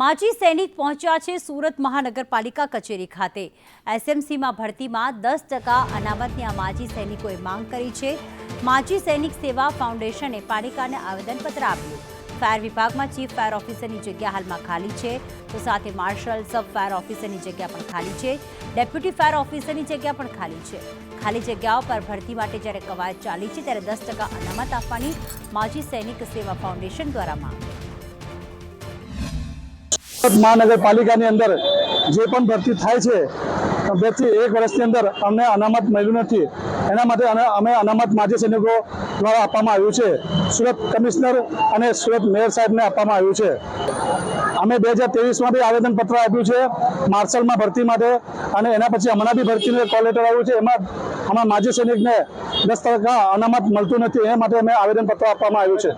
માજી સૈનિક પહોંચ્યા છે સુરત મહાનગરપાલિકા કચેરી ખાતે. એસએમસીમાં ભરતીમાં દસ ટકા અનામતની આ માજી સૈનિકોએ માંગ કરી છે. માજી સૈનિક સેવા ફાઉન્ડેશને પાલિકાને આવેદનપત્ર આપ્યું. ફાયર વિભાગમાં ચીફ ફાયર ઓફિસરની જગ્યા હાલમાં ખાલી છે. તો સાથે માર્શલ સબ ફાયર ઓફિસરની જગ્યા પણ ખાલી છે. ડેપ્યુટી ફાયર ઓફિસરની જગ્યા પણ ખાલી છે. ખાલી જગ્યાઓ પર ભરતી માટે જ્યારે કવાયત ચાલી છે, ત્યારે દસ ટકા અનામત આપવાની માજી સૈનિક સેવા ફાઉન્ડેશન દ્વારા માંગ. મહાનગરપાલિકાની અંદર જે પણ ભરતી થાય છે બેથી એક વર્ષની અંદર અમને અનામત મળ્યું નથી. એના માટે અમે અનામત માજી સૈનિકો દ્વારા આપવામાં આવ્યું છે. સુરત કમિશનર અને સુરત મેયર સાહેબને આપવામાં આવ્યું છે. અમે બે હજાર તેવીસમાં બી આવેદનપત્ર આપ્યું છે, માર્શલમાં ભરતી માટે અને એના પછી હમણાં બી ભરતીનું કોલ લેટર આવ્યું છે. એમાં અમારા માજી સૈનિકને દસ ટકા અનામત મળતું નથી. એ માટે અમે આવેદનપત્ર આપવામાં આવ્યું છે.